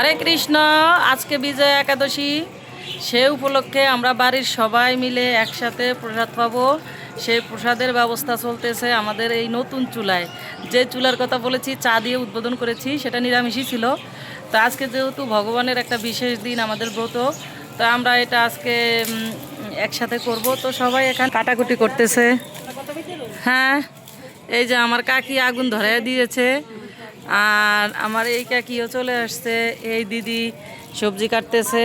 হরে কৃষ্ণ, আজকে বিজয়া একাদশী। সে উপলক্ষে আমরা বাড়ির সবাই মিলে একসাথে প্রসাদ পাবো। সেই প্রসাদের ব্যবস্থা চলতেছে আমাদের এই নতুন চুলায়। যে চুলার কথা বলেছি, চা দিয়ে উদ্বোধন করেছি, সেটা নিরামিষই ছিল। তো আজকে যেহেতু ভগবানের একটা বিশেষ দিন আমাদের ব্রত, তো আমরা এটা আজকে একসাথে করব। তো সবাই এখানে কাটাকুটি করতেছে। হ্যাঁ এই যে আমার কাকি আগুন ধরাই দিয়েছে। আর আমার এই কাকিও চলে আসছে। এই দিদি সবজি কাটতেছে।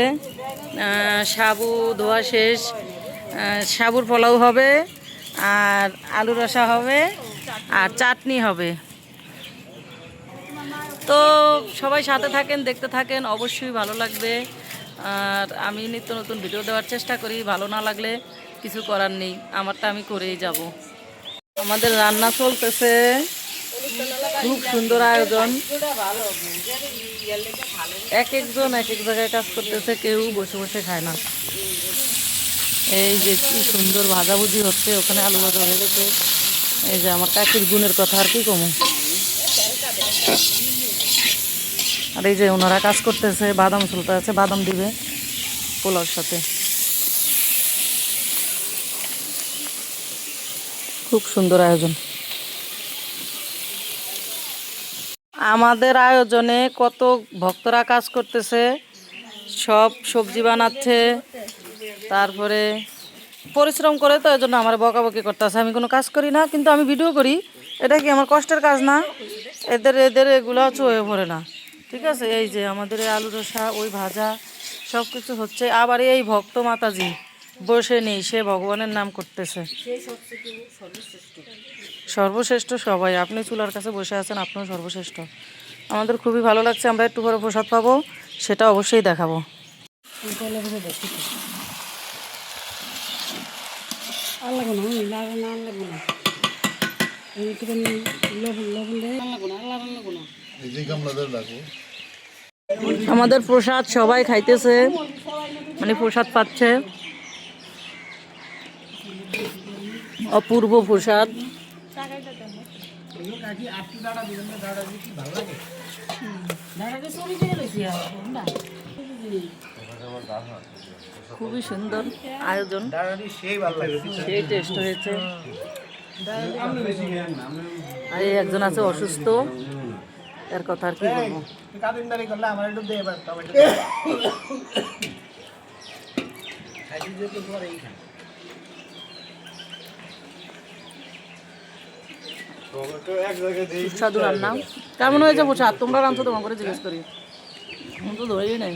সাবু ধোয়া শেষ। সাবুর পোলাও হবে আর আলু রসা হবে আর চাটনি হবে। তো সবাই সাথে থাকেন, দেখতে থাকেন, অবশ্যই ভালো লাগবে। আর আমি নিত্য নতুন ভিডিও দেওয়ার চেষ্টা করি, ভালো না লাগলে কিছু করার নেই। আমারটা আমি করেই যাব। আমাদের রান্না চলতেছে। খুব সুন্দর আয়োজন। এক একজন এক এক জায়গায় কাজ করতেছে, কেউ বসে বসে খায় না। এই যে কি সুন্দর ভাজাভুজি হচ্ছে, ওখানে আলু ভাজা হয়ে গেছে। এই যে আমার কাকির গুণের কথা আর কি কমু। আর এই যে ওনারা কাজ করতেছে, বাদাম চলতে আছে, বাদাম দিবে পোলাওর সাথে। খুব সুন্দর আয়োজন। আমাদের আয়োজনে কত ভক্তরা কাজ করতেছে, সব সবজি বানাচ্ছে, তারপরে পরিশ্রম করে তো এই জন্য আমার বকাবকি করতেছে। আমি কোনো কাজ করি না, কিন্তু আমি ভিডিও করি। এটা কি আমার কষ্টের কাজ না? এদের এদের এগুলো চয়ে পড়ে না। ঠিক আছে? এই যে আমাদের এই আলু রসা, ওই ভাজা সব কিছু হচ্ছে। আবার এই ভক্ত মাতাজি। বসে নেই, সে ভগবানের নাম করতেছে। সর্বশ্রেষ্ঠ সবাই। আপনি চুলার কাছে বসে আছেন, আপনিও সর্বশ্রেষ্ঠ। আমাদের খুবই ভালো লাগছে, আমরা একটু পরে প্রসাদ পাবো, সেটা অবশ্যই দেখাবো। আমাদের প্রসাদ সবাই খাইতেছে মানে প্রসাদ পাচ্ছে। অপূর্ব প্রসাদ। খুবই সুন্দর আয়োজন। সেই টেস্ট হয়েছে। আর, একজন আছে অসুস্থ। এর কথা আর কি বলব? সুস্বাদু রান্না। কেমন হয়েছে প্রসাদ তোমরা রান্না তোমার করে জিজ্ঞেস করি। আমি তো ধরেই নাই।